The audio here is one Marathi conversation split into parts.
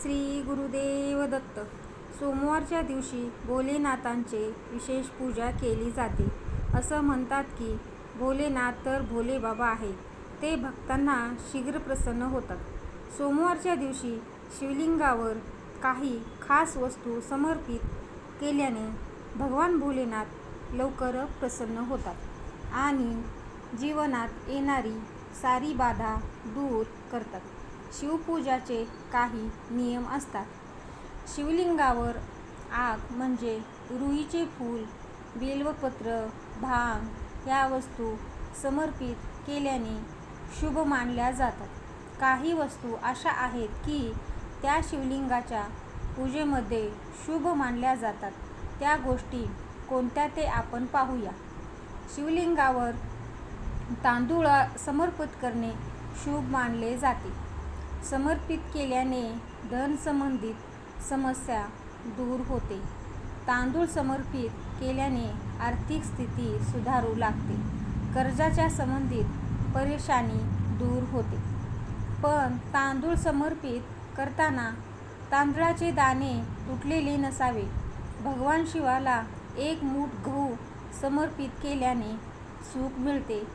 श्री गुरुदेव दत्त सोमवारच्या दिवशी भोलेनाथांचे विशेष पूजा केली जाते. असं म्हणतात की भोलेनाथ तर भोले बाबा आहे. ते भक्तांना शीघ्र प्रसन्न होतात. सोमवारच्या दिवशी शिवलिंगावर काही खास वस्तू समर्पित केल्याने भगवान भोलेनाथ लवकर प्रसन्न होतात आणि जीवनात येणारी सारी बाधा दूर करतात. शिवपूजाचे काही नियम असतात. शिवलिंगावर आग म्हणजे रुईचे फूल बेलवपत्र भांग या वस्तू समर्पित केल्याने शुभ मानल्या जातात. काही वस्तू अशा आहेत की त्या शिवलिंगाच्या पूजेमध्ये शुभ मानल्या जातात. त्या गोष्टी कोणत्या ते आपण पाहूया. शिवलिंगावर तांदूळ समर्पित करणे शुभ मानले जाते. समर्पित केल्याने धन संबंधित समस्या दूर होते. तांदूळ समर्पित केल्याने आर्थिक स्थिती सुधारू लागते. कर्जाच्या संबंधित परेशानी दूर होते. पण तांदूळ समर्पित करताना तांदळाचे दाणे तुटलेले नसावे. भगवान शिवाला एक मूठ गहू समर्पित केल्याने सुख मिळते.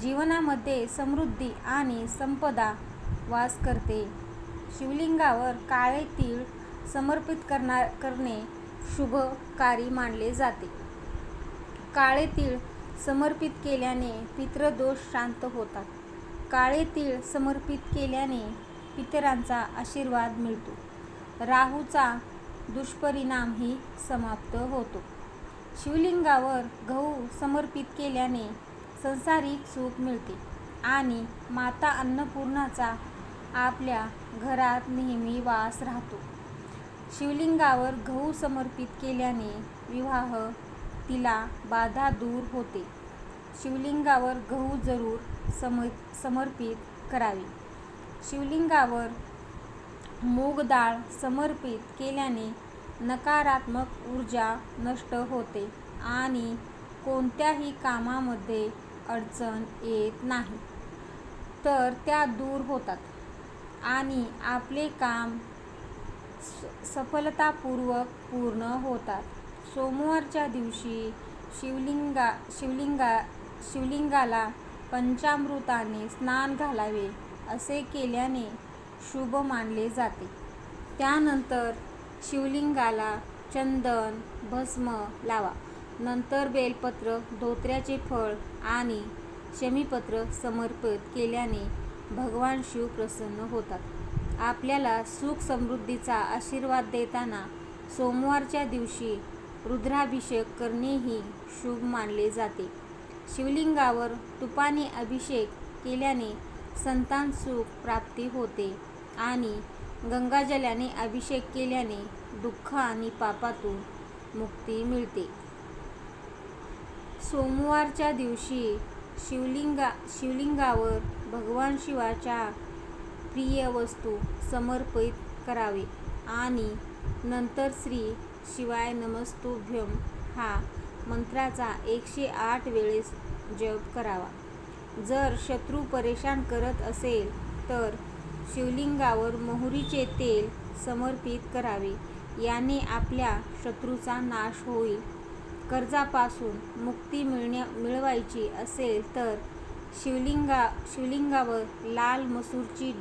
जीवनामध्ये समृद्धी आणि संपदा वास करते. शिवलिंगावर काळे तीळ समर्पित करणार करणे शुभकारी मानले जाते. काळे तीळ समर्पित केल्याने पितृदोष शांत होतात. काळे तीळ समर्पित केल्याने पितरांचा आशीर्वाद मिळतो. राहूचा दुष्परिणामही समाप्त होतो. शिवलिंगावर गहू समर्पित केल्याने संसारिक सुख मिळते. आणि माता अन्नपूर्णाचा आपल्या घरात नेहमी वास राहतो. शिवलिंगावर गहू समर्पित केल्याने विवाह तिला बाधा दूर होते. शिवलिंगावर गहू जरूर सम समर्पित करावी. शिवलिंगावर मूग डाळ समर्पित केल्याने नकारात्मक ऊर्जा नष्ट होते आणि कोणत्याही कामामध्ये अडचण येत नाही. तर त्या दूर होतात. आणि आपले काम सफलतापूर्वक पूर्ण होतात. सोमवारच्या दिवशी शिवलिंगा शिवलिंगा शिवलिंगाला पंचामृताने स्नान घालावे असे केल्याने शुभ मानले जाते. त्यानंतर शिवलिंगाला चंदन भस्म लावा. नंतर बेलपत्र धोत्र्याचे फळ आणि शमीपत्र समर्पित केल्याने भगवान शिव प्रसन्न होतात. आपल्याला सुख समृद्धीचा आशीर्वाद देताना सोमवारच्या दिवशी रुद्राभिषेक करणेही शुभ मानले जाते. शिवलिंगावर तुपाने अभिषेक केल्याने संतान सुख प्राप्ती होते आणि गंगाजलाने अभिषेक केल्याने दुःख आणि पापातून मुक्ती मिळते. सोमवारच्या दिवशी शिवलिंगा शिवलिंगावर भगवान शिवाच्या प्रिय वस्तू समर्पित करावे आणि नंतर श्री शिवाय नमस्तुभ्यम हा मंत्राचा एकशे आठ वेळेस जप करावा. जर शत्रू परेशान करत असेल तर शिवलिंगावर मोहरीचे तेल समर्पित करावे. याने आपल्या शत्रूचा नाश होईल. कर्जापासून मुक्ती मिळण्या मिळवायची असेल तर शिवलिंगा शिवलिंगावर लाल मसूरची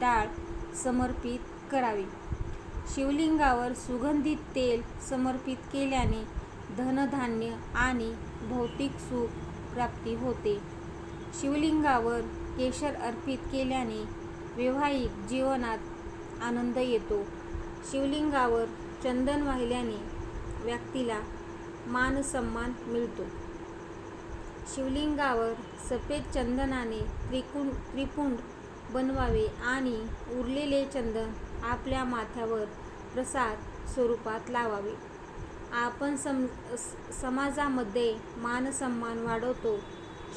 डाळ समर्पित करावी. शिवलिंगावर सुगंधित तेल समर्पित केल्याने धनधान्य आणि भौतिक सुख प्राप्ती होते. शिवलिंगावर केशर अर्पित केल्याने वैवाहिक जीवनात आनंद येतो. शिवलिंगावर चंदन वाहिल्याने व्यक्तीला मानसन्मान मिळतो. शिवलिंगावर सफेद चंदनाने त्रिकुंड त्रिपुंड बनवावे आणि उरलेले चंदन आपल्या माथ्यावर प्रसाद स्वरूपात लावावे. आपण सम समाजामध्ये मानसन्मान वाढवतो.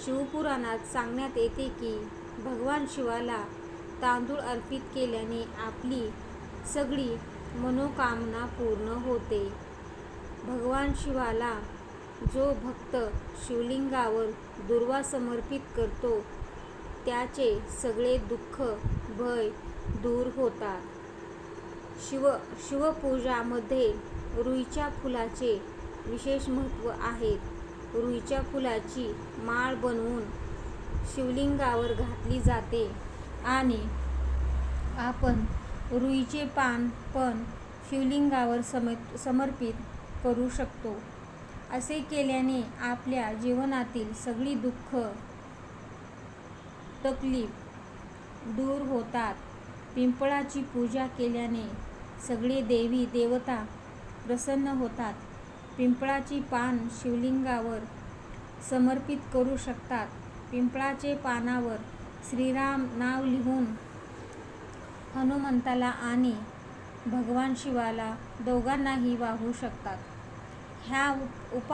शिवपुराणात सांगण्यात येते की भगवान शिवाला तांदूळ अर्पित केल्याने आपली सगळी मनोकामना पूर्ण होते. भगवान शिवाला जो भक्त शिवलिंगावर दुर्वा समर्पित करतो त्याचे सगळे दुःख भय दूर होतात. शिव शिवपूजामध्ये रुईच्या फुलाचे विशेष महत्त्व आहे. रुईच्या फुलाची माळ बनवून शिवलिंगावर घातली जाते आणि आपण रुईचे पान पण शिवलिंगावर सम समर्पित करू शकतो. असे केल्याने आपल्या जीवनातील सगळी दुःख तकलीफ दूर होतात. पिंपळाची पूजा केल्याने सगळे देवी देवता प्रसन्न होतात. पिंपळाची पान शिवलिंगावर समर्पित करू शकतात. पिंपळाचे पानावर श्रीराम नाव लिहून हनुमंताला आणि भगवान शिवाला दोघांनाही वाहू शकतात. ह्या उप उपा